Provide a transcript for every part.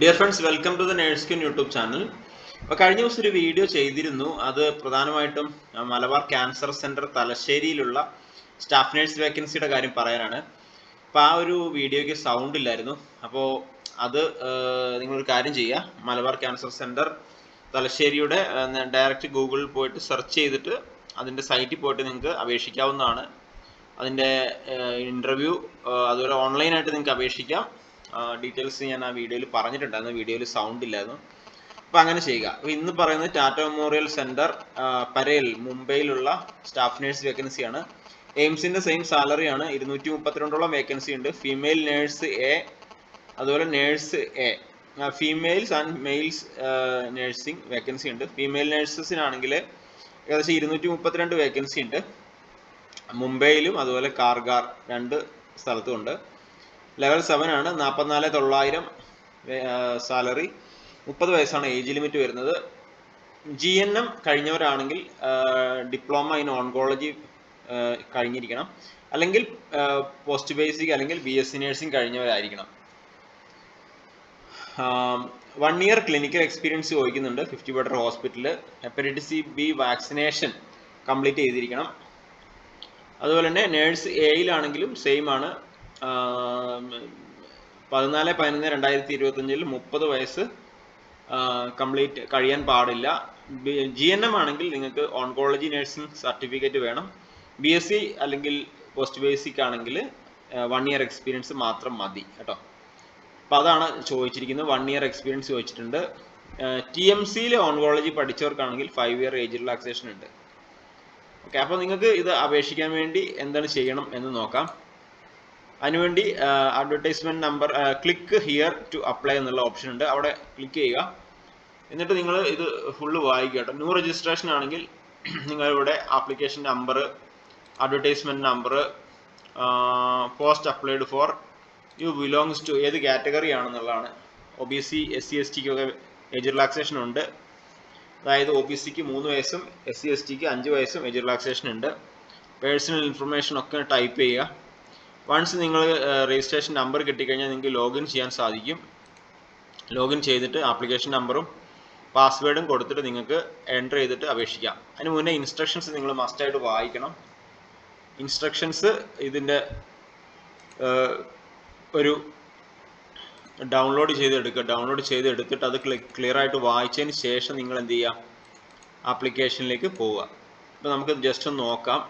Dear friends welcome to the nurse queen YouTube channel അപ്പോൾ കഴിഞ്ഞ ദിവസം ഒരു വീഡിയോ ചെയ്തിരുന്നു. അത് പ്രധാനമായിട്ടും മലബാർ ക്യാൻസർ സെന്റർ തലശ്ശേരിയിലുള്ള സ്റ്റാഫ് നേഴ്സ് വേക്കൻസിയുടെ കാര്യം പറയാനാണ്. അപ്പോൾ ആ ഒരു വീഡിയോയ്ക്ക് സൗണ്ട് ഇല്ലായിരുന്നു. അപ്പോൾ അത് നിങ്ങളൊരു കാര്യം ചെയ്യുക മലബാർ ക്യാൻസർ സെന്റർ തലശ്ശേരിയുടെ ഡയറക്റ്റ് ഗൂഗിളിൽ പോയിട്ട് സെർച്ച് ചെയ്തിട്ട് അതിന്റെ സൈറ്റിൽ പോയിട്ട് നിങ്ങൾക്ക് അപേക്ഷിക്കാവുന്നതാണ്. അതിന്റെ ഇന്റർവ്യൂ അതുപോലെ ഓൺലൈനായിട്ട് നിങ്ങൾക്ക് അപേക്ഷിക്കാം. ഡീറ്റെയിൽസ് ഞാൻ ആ വീഡിയോയിൽ പറഞ്ഞിട്ടുണ്ടായിരുന്നു. വീഡിയോയിൽ സൗണ്ട് ഇല്ലായിരുന്നു. അപ്പോൾ അങ്ങനെ ചെയ്യുക. അപ്പോൾ ഇന്ന് പറയുന്നത് ടാറ്റ മെമ്മോറിയൽ സെന്റർ പരേൽ മുംബൈയിലുള്ള സ്റ്റാഫ് നേഴ്സ് വേക്കൻസിയാണ് എയിംസിന്റെ സെയിം സാലറിയാണ് ഇരുന്നൂറ്റി മുപ്പത്തിരണ്ടോളം വേക്കൻസി ഉണ്ട്. ഫീമെയിൽ നേഴ്സ് എ അതുപോലെ nurse A females and males nursing vacancy ഉണ്ട്. ഫീമെയിൽ നേഴ്സസിനാണെങ്കിൽ ഏകദേശം ഇരുന്നൂറ്റി മുപ്പത്തിരണ്ട് വേക്കൻസി ഉണ്ട്. മുംബൈയിലും അതുപോലെ കാർഗാർ രണ്ട് സ്ഥലത്തും ഉണ്ട്. ലെവൽ സെവൻ ആണ്. നാൽപ്പത്തിനാല് തൊള്ളായിരം സാലറി മുപ്പത് വയസ്സാണ് ഏജ് ലിമിറ്റ് വരുന്നത്. ജി എൻ എം കഴിഞ്ഞവരാണെങ്കിൽ ഡിപ്ലോമ ഇൻ ഓൺകോളജി കഴിഞ്ഞിരിക്കണം. അല്ലെങ്കിൽ പോസ്റ്റ് ബേസിക് അല്ലെങ്കിൽ ബി എസ് സി നേഴ്സിംഗ് കഴിഞ്ഞവരായിരിക്കണം. വൺ ഇയർ ക്ലിനിക്കൽ എക്സ്പീരിയൻസ് ചോദിക്കുന്നുണ്ട്. Fifty bedder hospital hepatitis C B vaccination complete ചെയ്തിരിക്കണം. അതുപോലെ തന്നെ നേഴ്സ് എയിലാണെങ്കിലും സെയിം ആണ്. പതിനാല് പതിനൊന്ന് രണ്ടായിരത്തി ഇരുപത്തഞ്ചിൽ മുപ്പത് വയസ്സ് കംപ്ലീറ്റ് കഴിയാൻ പാടില്ല. ജി എൻ എം ആണെങ്കിൽ നിങ്ങൾക്ക് ഓൺകോളജി നഴ്സിംഗ് സർട്ടിഫിക്കറ്റ് വേണം. ബി എസ് സി അല്ലെങ്കിൽ പോസ്റ്റ് ബേസിക് ആണെങ്കിൽ വൺ ഇയർ എക്സ്പീരിയൻസ് മാത്രം മതി കേട്ടോ. അപ്പോൾ അതാണ് ചോദിച്ചിരിക്കുന്നത്. വൺ ഇയർ എക്സ്പീരിയൻസ് ചോദിച്ചിട്ടുണ്ട്. ടി എം സിയിൽ ഓൺകോളജി പഠിച്ചവർക്കാണെങ്കിൽ ഫൈവ് ഇയർ ഏജ് റിലാക്സേഷൻ ഉണ്ട്. ഓക്കെ അപ്പോൾ നിങ്ങൾക്ക് ഇത് അപേക്ഷിക്കാൻ വേണ്ടി എന്താണ് ചെയ്യണം എന്ന് നോക്കാം. അതിനുവേണ്ടി advertisement number click here to apply എന്നുള്ള ഓപ്ഷൻ ഉണ്ട്. അവിടെ ക്ലിക്ക് ചെയ്യുക. എന്നിട്ട് നിങ്ങൾ ഇത് ഫുള്ള് വായിക്കുക കേട്ടോ. ന്യൂ രജിസ്ട്രേഷൻ ആണെങ്കിൽ നിങ്ങളിവിടെ application number advertisement number post applied for you belongs to ഏത് category ആണെന്നുള്ളതാണ്. O B C S C S ടിക്കൊക്കെ age relaxation ഉണ്ട്. അതായത് ഒ ബി സിക്ക് മൂന്ന് വയസ്സും എസ് സി എസ് ടിക്ക് അഞ്ച് വയസ്സും ഏജ് റിലാക്സേഷൻ ഉണ്ട്. പേഴ്സണൽ ഇൻഫർമേഷൻ ഒക്കെ ടൈപ്പ് ചെയ്യുക. വൺസ് നിങ്ങൾ രജിസ്ട്രേഷൻ നമ്പർ കിട്ടിക്കഴിഞ്ഞാൽ നിങ്ങൾക്ക് ലോഗിൻ ചെയ്യാൻ സാധിക്കും. ലോഗിൻ ചെയ്തിട്ട് ആപ്ലിക്കേഷൻ നമ്പറും പാസ്വേഡും കൊടുത്തിട്ട് നിങ്ങൾക്ക് എന്റർ ചെയ്തിട്ട് അപേക്ഷിക്കാം. അതിന് മുന്നേ ഇൻസ്ട്രക്ഷൻസ് നിങ്ങൾ മസ്റ്റായിട്ട് വായിക്കണം. ഇൻസ്ട്രക്ഷൻസ് ഇതിന്റെ ഒരു ഡൗൺലോഡ് ചെയ്തെടുക്കുക ഡൗൺലോഡ് ചെയ്ത് എടുത്തിട്ട് അത് ക്ലിയർ ആയിട്ട് വായിച്ചതിന് ശേഷം നിങ്ങൾ എന്ത് ചെയ്യുക? ആപ്ലിക്കേഷനിലേക്ക് പോവുക. അപ്പോൾ നമുക്ക് ജസ്റ്റ് ഒന്ന് നോക്കാം.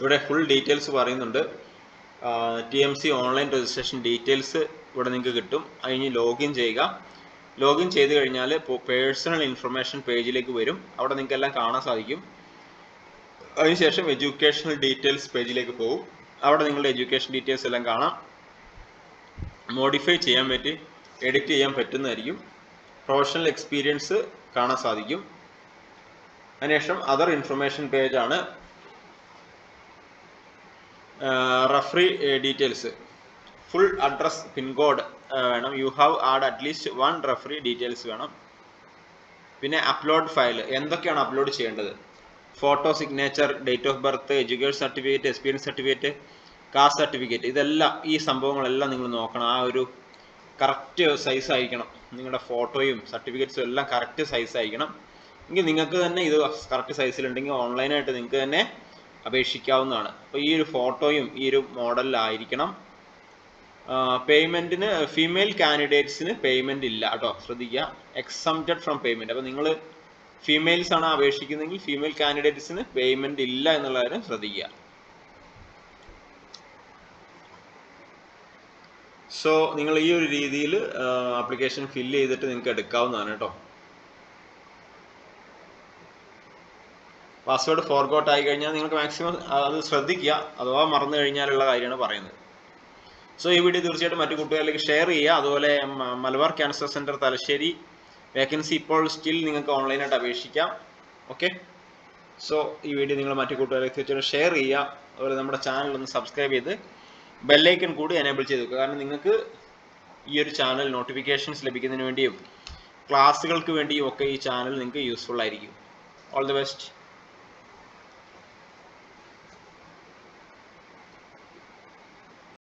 ഇവിടെ ഫുൾ ഡീറ്റെയിൽസ് പറയുന്നുണ്ട്. T M C online registration details ഇവിടെ നിങ്ങൾക്ക് കിട്ടും. അതിന് ലോഗിൻ ചെയ്യുക. ലോഗിൻ ചെയ്ത് കഴിഞ്ഞാൽ പേഴ്സണൽ ഇൻഫർമേഷൻ പേജിലേക്ക് വരും. അവിടെ നിങ്ങൾക്ക് എല്ലാം കാണാൻ സാധിക്കും. അതിനുശേഷം എഡ്യൂക്കേഷണൽ ഡീറ്റെയിൽസ് പേജിലേക്ക് പോകും. അവിടെ നിങ്ങളുടെ എഡ്യൂക്കേഷൻ ഡീറ്റെയിൽസ് എല്ലാം കാണാം. മോഡിഫൈ ചെയ്യാൻ പറ്റി എഡിറ്റ് ചെയ്യാൻ പറ്റുന്നതായിരിക്കും. പ്രൊഫഷണൽ എക്സ്പീരിയൻസ് കാണാൻ സാധിക്കും. അതിനുശേഷം other information പേജാണ് referee details. Full address pin code വേണം. You have add at least one referee details വേണം. പിന്നെ അപ്ലോഡ് ഫയൽ എന്തൊക്കെയാണ് അപ്ലോഡ് ചെയ്യേണ്ടത്? Photo signature date of birth education certificate experience certificate caste certificate ഇതെല്ലാം ഈ സംഭവങ്ങളെല്ലാം നിങ്ങൾ നോക്കണം. ആ ഒരു കറക്റ്റ് സൈസ് ആയിരിക്കണം. നിങ്ങളുടെ ഫോട്ടോയും സർട്ടിഫിക്കറ്റ്സും എല്ലാം കറക്റ്റ് സൈസ് ആയിരിക്കണം. എങ്കിൽ നിങ്ങൾക്ക് തന്നെ ഇത് കറക്റ്റ് സൈസിലുണ്ടെങ്കിൽ ഓൺലൈനായിട്ട് നിങ്ങൾക്ക് തന്നെ അപേക്ഷിക്കാവുന്നതാണ്. അപ്പോൾ ഈ ഒരു ഫോട്ടോയും ഈ ഒരു മോഡലിലായിരിക്കണം. പേയ്മെന്റിന് ഫീമെയിൽ കാൻഡിഡേറ്റ്സിന് പേയ്മെന്റ് ഇല്ല കേട്ടോ ശ്രദ്ധിക്കുക. എക്സംപ്റ്റഡ് ഫ്രം പേയ്മെന്റ് അപ്പോൾ നിങ്ങൾ ഫീമെയിൽസ് ആണ് അപേക്ഷിക്കുന്നതെങ്കിൽ ഫീമെയിൽ കാൻഡിഡേറ്റ്സിന് പേയ്മെന്റ് ഇല്ല എന്നുള്ള കാര്യം ശ്രദ്ധിക്കുക. സോ നിങ്ങൾ ഈ ഒരു രീതിയിൽ ആപ്ലിക്കേഷൻ ഫില്ല് ചെയ്തിട്ട് നിങ്ങൾക്ക് എടുക്കാവുന്നതാണ് കേട്ടോ. പാസ്വേഡ് ഫോർഗോട്ട് ആയി കഴിഞ്ഞാൽ നിങ്ങൾക്ക് മാക്സിമം അത് ശ്രദ്ധിക്കുക. അഥവാ മറന്നു കഴിഞ്ഞാലുള്ള കാര്യമാണ് പറയുന്നത്. സോ ഈ വീഡിയോ തീർച്ചയായിട്ടും മറ്റു കുട്ടികളിലേക്ക് ഷെയർ ചെയ്യുക. അതുപോലെ Malabar cancer centre Thalassery vacancy ഇപ്പോൾ സ്റ്റിൽ നിങ്ങൾക്ക് ഓൺലൈനായിട്ട് അപേക്ഷിക്കാം. ഓക്കെ സോ ഈ വീഡിയോ നിങ്ങൾ മറ്റു കൂട്ടുകാരിലേക്ക് തീർച്ചയായിട്ടും ഷെയർ ചെയ്യുക. അതുപോലെ നമ്മുടെ ചാനൽ ഒന്ന് സബ്സ്ക്രൈബ് ചെയ്ത് ബെല്ലൈക്കൺ കൂടി എനേബിൾ ചെയ്ത് വെക്കുക. കാരണം നിങ്ങൾക്ക് ഈ ഒരു ചാനൽ നോട്ടിഫിക്കേഷൻസ് ലഭിക്കുന്നതിന് വേണ്ടിയും ക്ലാസ്സുകൾക്ക് വേണ്ടിയും ഒക്കെ ഈ ചാനൽ നിങ്ങൾക്ക് യൂസ്ഫുൾ ആയിരിക്കും. All the best